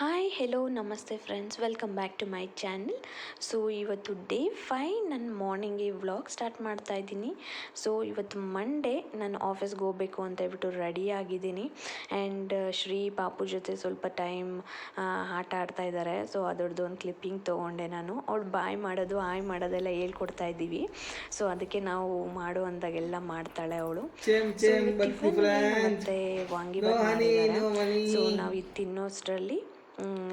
Hi hello ನಮಸ್ತೆ friends welcome back to my channel so ಇವತ್ತು day five ನನ್ನ morning ಈ ವ್ಲಾಗ್ ಸ್ಟಾರ್ಟ್ ಮಾಡ್ತಾ ಇದ್ದೀನಿ. ಸೊ ಇವತ್ತು ಮಂಡೇ ನಾನು ಆಫೀಸ್ಗೆ ಹೋಗಬೇಕು ಅಂತ ಹೇಳ್ಬಿಟ್ಟು ರೆಡಿ ಆಗಿದ್ದೀನಿ. ಆ್ಯಂಡ್ ಶ್ರೀ ಪಾಪು ಜೊತೆ ಸ್ವಲ್ಪ ಟೈಮ್ ಆಟ ಆಡ್ತಾ ಇದ್ದಾರೆ. ಸೊ ಅದ್ರದ್ದು ಒಂದು ಕ್ಲಿಪ್ಪಿಂಗ್ ತೊಗೊಂಡೆ ನಾನು. ಅವ್ಳು ಬಾಯ್ ಮಾಡೋದು ಆಯ್ ಮಾಡೋದೆಲ್ಲ ಹೇಳ್ಕೊಡ್ತಾ ಇದ್ದೀವಿ. ಸೊ ಅದಕ್ಕೆ ನಾವು ಮಾಡುವಂತಾಗೆಲ್ಲ ಮಾಡ್ತಾಳೆ ಅವಳು. ಮತ್ತೆ ವಾಂಗಿ ಸೊ ನಾವು ಇದು ತಿನ್ನೋಷ್ಟರಲ್ಲಿ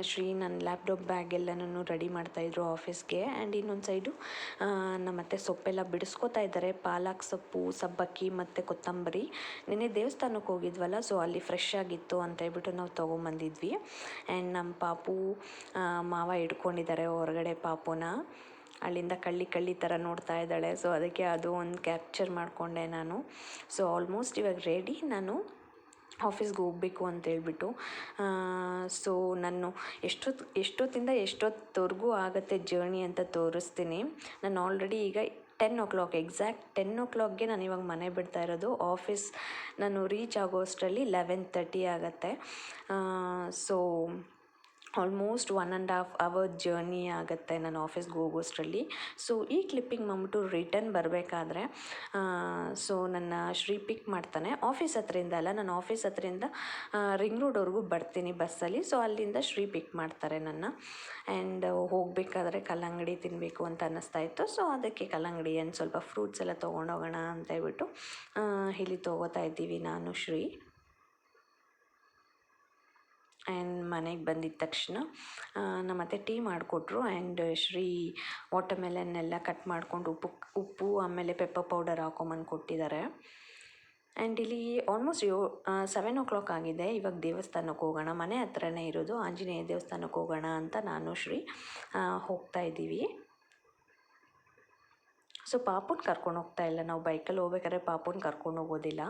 ಶ್ರೀ ನನ್ನ ಲ್ಯಾಪ್ಟಾಪ್ ಬ್ಯಾಗ್ ಎಲ್ಲನೂ ರೆಡಿ ಮಾಡ್ತಾಯಿದ್ರು ಆಫೀಸ್ಗೆ ಆ್ಯಂಡ್ ಇನ್ನೊಂದು ಸೈಡು ನಮ್ಮತ್ತೆ ಸೊಪ್ಪೆಲ್ಲ ಬಿಡಿಸ್ಕೊತಾ ಇದ್ದಾರೆ ಪಾಲಕ್ ಸೊಪ್ಪು, ಸಬ್ಬಕ್ಕಿ ಮತ್ತು ಕೊತ್ತಂಬರಿ. ನಿನ್ನೆ ದೇವಸ್ಥಾನಕ್ಕೆ ಹೋಗಿದ್ವಲ್ಲ ಸೊ ಅಲ್ಲಿ ಫ್ರೆಶ್ ಆಗಿತ್ತು ಅಂತ ಹೇಳ್ಬಿಟ್ಟು ನಾವು ತೊಗೊಂಬಂದಿದ್ವಿ. ಆ್ಯಂಡ್ ನಮ್ಮ ಪಾಪು ಮಾವ ಇಟ್ಕೊಂಡಿದ್ದಾರೆ ಹೊರಗಡೆ ಪಾಪುನ. ಅಲ್ಲಿಂದ ಕಳ್ಳಿ ಕಳ್ಳಿ ಥರ ನೋಡ್ತಾ ಇದ್ದಾಳೆ. ಸೊ ಅದಕ್ಕೆ ಅದು ಒಂದು ಕ್ಯಾಪ್ಚರ್ ಮಾಡಿಕೊಂಡೆ ನಾನು. ಸೊ ಆಲ್ಮೋಸ್ಟ್ ಇವಾಗ ರೆಡಿ ನಾನು. ಆಫೀಸ್ಗೆ ಹೋಗಬೇಕು ಅಂತೇಳ್ಬಿಟ್ಟು ಸೊ ನಾನು ಎಷ್ಟೊತ್ತು ಎಷ್ಟೊತ್ತಿಂದ ಎಷ್ಟೊತ್ತವರೆಗೂ ಆಗುತ್ತೆ ಜರ್ನಿ ಅಂತ ತೋರಿಸ್ತೀನಿ. ನಾನು ಆಲ್ರೆಡಿ ಈಗ ten o'clock exact ten ಓ ಕ್ಲಾಕ್ಗೆ ನಾನು ಇವಾಗ ಮನೆ ಬಿಡ್ತಾ ಇರೋದು. ಆಫೀಸ್ ನಾನು ರೀಚ್ ಆಗೋ ಅಷ್ಟರಲ್ಲಿ ಲೆವೆನ್ ತರ್ಟಿ ಆಗತ್ತೆ. So almost one and half hour journey ಆಗುತ್ತೆ ನಾನು ಆಫೀಸ್ಗೆ ಹೋಗೋಷ್ಟರಲ್ಲಿ ಸೊ ಈ ಕ್ಲಿಪ್ಪಿಂಗ್ ಬಂದ್ಬಿಟ್ಟು ರಿಟರ್ನ್ ಬರಬೇಕಾದ್ರೆ ಸೊ ನನ್ನ ಶ್ರೀ ಪಿಕ್ ಮಾಡ್ತಾನೆ. ಆಫೀಸ್ ಹತ್ರದಿಂದ ಅಲ್ಲ ನಾನು ಆಫೀಸ್ ಹತ್ರದಿಂದ ರಿಂಗ್ ರೋಡ್ವರೆಗೂ ಬರ್ತೀನಿ ಬಸ್ಸಲ್ಲಿ ಸೊ ಅಲ್ಲಿಂದ ಶ್ರೀ ಪಿಕ್ ಮಾಡ್ತಾರೆ ನನ್ನ. ಆ್ಯಂಡ್ ಹೋಗಬೇಕಾದ್ರೆ ಕಲ್ಲಂಗಡಿ ತಿನ್ನಬೇಕು ಅಂತ ಅನ್ನಿಸ್ತಾ ಇತ್ತು. ಸೊ ಅದಕ್ಕೆ ಕಲ್ಲಂಗಡಿ ಏನು ಸ್ವಲ್ಪ ಫ್ರೂಟ್ಸ್ ಎಲ್ಲ ತೊಗೊಂಡೋಗೋಣ ಅಂತ ಹೇಳ್ಬಿಟ್ಟು ಇಲ್ಲಿ ತೊಗೋತಾ ಇದ್ದೀವಿ ನಾನು ಶ್ರೀ. ಆ್ಯಂಡ್ ಮನೆಗೆ ಬಂದಿದ್ದ ತಕ್ಷಣ ನಮ್ಮತ್ತೆ ಟೀ ಮಾಡಿಕೊಟ್ರು. ಆ್ಯಂಡ್ ಶ್ರೀ ವಾಟರ್ಮೆಲನ್ನೆಲ್ಲ ಕಟ್ ಮಾಡ್ಕೊಂಡು ಉಪ್ಪು ಉಪ್ಪು, ಆಮೇಲೆ ಪೆಪ್ಪರ್ ಪೌಡರ್ ಹಾಕೊಂಬಂದು ಕೊಟ್ಟಿದ್ದಾರೆ. ಆ್ಯಂಡ್ ಇಲ್ಲಿ ಆಲ್ಮೋಸ್ಟ್ ಯೋ ಸೆವೆನ್ ಓ ಕ್ಲಾಕ್ ಆಗಿದೆ. ಇವಾಗ ದೇವಸ್ಥಾನಕ್ಕೆ ಹೋಗೋಣ. ಮನೆ ಹತ್ರನೇ ಇರೋದು. ಆಂಜನೇಯ ದೇವಸ್ಥಾನಕ್ಕೆ ಹೋಗೋಣ ಅಂತ ನಾನು ಶ್ರೀ ಹೋಗ್ತಾ ಇದ್ದೀವಿ. ಸೊ ಪಾಪುನ ಕರ್ಕೊಂಡು ಹೋಗ್ತಾ ಇಲ್ಲ. ನಾವು ಬೈಕಲ್ಲಿ ಹೋಗ್ಬೇಕಾದ್ರೆ ಪಾಪುನ ಕರ್ಕೊಂಡು ಹೋಗೋದಿಲ್ಲ.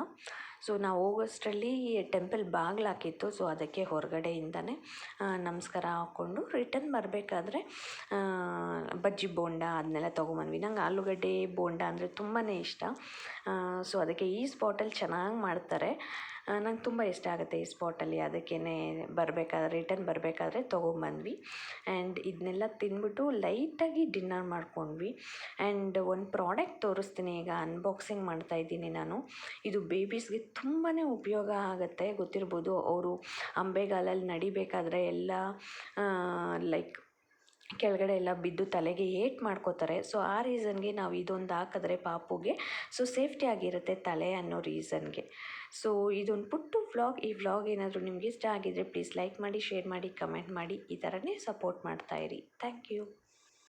ಸೊ ನಾವು ಹೋಗೋಷ್ಟರಲ್ಲಿ ಟೆಂಪಲ್ ಬಾಗಿಲು ಹಾಕಿತ್ತು. ಸೊ ಅದಕ್ಕೆ ಹೊರಗಡೆಯಿಂದನೇ ನಮಸ್ಕಾರ ಹಾಕ್ಕೊಂಡು ರಿಟರ್ನ್ ಬರಬೇಕಾದ್ರೆ ಬಜ್ಜಿ ಬೋಂಡ ಅದನ್ನೆಲ್ಲ ತೊಗೊಂಬಂದ್ವಿ. ನಂಗೆ ಆಲೂಗಡ್ಡೆ ಬೋಂಡ ಅಂದರೆ ತುಂಬಾ ಇಷ್ಟ. ಸೊ ಅದಕ್ಕೆ ಈ ಸ್ಪಾಟಲ್ಲಿ ಚೆನ್ನಾಗಿ ಮಾಡ್ತಾರೆ. ನಂಗೆ ತುಂಬ ಇಷ್ಟ ಆಗುತ್ತೆ ಈ ಸ್ಪಾಟಲ್ಲಿ. ಅದಕ್ಕೇ ಬರಬೇಕಾದ್ರೆ, ರಿಟರ್ನ್ ಬರಬೇಕಾದ್ರೆ ತೊಗೊಂಬಂದ್ವಿ. ಆ್ಯಂಡ್ ಇದನ್ನೆಲ್ಲ ತಿಂದ್ಬಿಟ್ಟು ಲೈಟಾಗಿ ಡಿನ್ನರ್ ಮಾಡ್ಕೊಂಡ್ವಿ. ಆ್ಯಂಡ್ ಒಂದು ಪ್ರಾಡಕ್ಟ್ ತೋರಿಸ್ತೀನಿ, ಈಗ ಅನ್ಬಾಕ್ಸಿಂಗ್ ಮಾಡ್ತಾ ಇದ್ದೀನಿ ನಾನು. ಇದು ಬೇಬೀಸ್ಗೆ ತುಂಬಾ ಉಪಯೋಗ ಆಗುತ್ತೆ. ಗೊತ್ತಿರ್ಬೋದು, ಅವರು ಅಂಬೆಗಾಲಲ್ಲಿ ನಡಿಬೇಕಾದ್ರೆ ಎಲ್ಲ ಲೈಕ್ ಕೆಳಗಡೆ ಎಲ್ಲ ಬಿದ್ದು ತಲೆಗೆ ಏಟ್ ಮಾಡ್ಕೋತಾರೆ. ಸೊ ಆ ರೀಸನ್ಗೆ ನಾವು ಇದೊಂದು ಹಾಕಿದ್ರೆ ಪಾಪುಗೆ. ಸೊ ಸೇಫ್ಟಿ ಆಗಿರುತ್ತೆ ತಲೆ ಅನ್ನೋ ರೀಸನ್ಗೆ ಸೊ ಇದೊಂದು ಪುಟ್ಟು ವ್ಲಾಗ್ ಈ ವ್ಲಾಗ್ ಏನಾದರೂ ನಿಮ್ಗೆ ಇಷ್ಟ ಆಗಿದ್ರೆ ಪ್ಲೀಸ್ ಲೈಕ್ ಮಾಡಿ ಶೇರ್ ಮಾಡಿ ಕಮೆಂಟ್ ಮಾಡಿ. ಈ ಥರನೇ ಸಪೋರ್ಟ್ ಮಾಡ್ತಾಯಿರಿ ಥ್ಯಾಂಕ್ ಯು